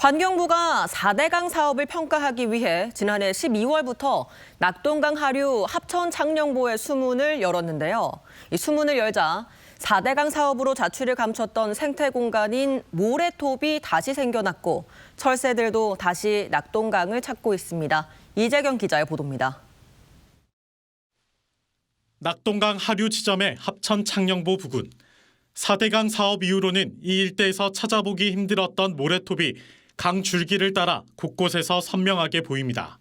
환경부가 4대강 사업을 평가하기 위해 지난해 12월부터 낙동강 하류 합천 창녕보의 수문을 열었는데요. 이 수문을 열자 4대강 사업으로 자취를 감췄던 생태 공간인 모래톱이 다시 생겨났고 철새들도 다시 낙동강을 찾고 있습니다. 이재경 기자의 보도입니다. 낙동강 하류 지점의 합천 창녕보 부근. 4대강 사업 이후로는 이 일대에서 찾아보기 힘들었던 모래톱이 강 줄기를 따라 곳곳에서 선명하게 보입니다.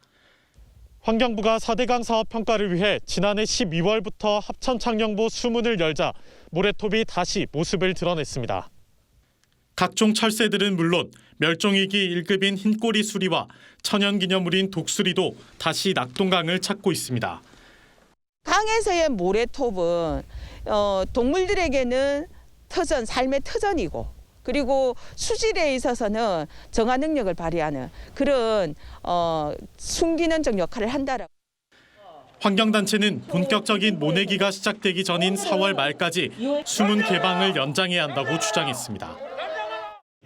환경부가 4대강 사업 평가를 위해 지난해 12월부터 합천 창녕보 수문을 열자 모래톱이 다시 모습을 드러냈습니다. 각종 철새들은 물론 멸종위기 1급인 흰꼬리 수리와 천연기념물인 독수리도 다시 낙동강을 찾고 있습니다. 강에서의 모래톱은 어, 동물들에게는 터전, 삶의 터전이고 그리고 수질에 있어서는 정화 능력을 발휘하는 그런 어, 숨기는적 역할을 한다라고. 환경단체는 본격적인 모내기가 시작되기 전인 4월 말까지 수문 개방을 연장해야 한다고 주장했습니다.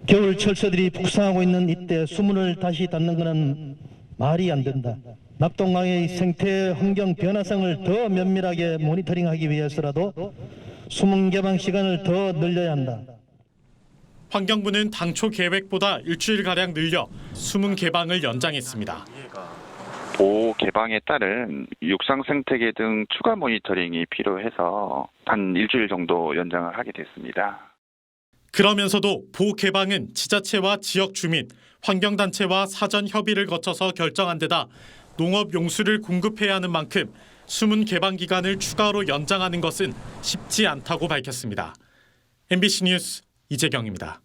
겨울 철새들이 북상하고 있는 이때 수문을 다시 닫는 것은 말이 안 된다. 낙동강의 생태 환경 변화성을 더 면밀하게 모니터링하기 위해서라도 수문 개방 시간을 더 늘려야 한다. 환경부는 당초 계획보다 일주일가량 늘려 수문 개방을 연장했습니다. 보호 개방에 따른 육상 생태계 등 추가 모니터링이 필요해서 한 일주일 정도 연장을 하게 됐습니다. 그러면서도 보호 개방은 지자체와 지역 주민, 환경단체와 사전 협의를 거쳐서 결정한 데다 농업 용수를 공급해야 하는 만큼 수문 개방 기간을 추가로 연장하는 것은 쉽지 않다고 밝혔습니다. MBC 뉴스 이재경입니다.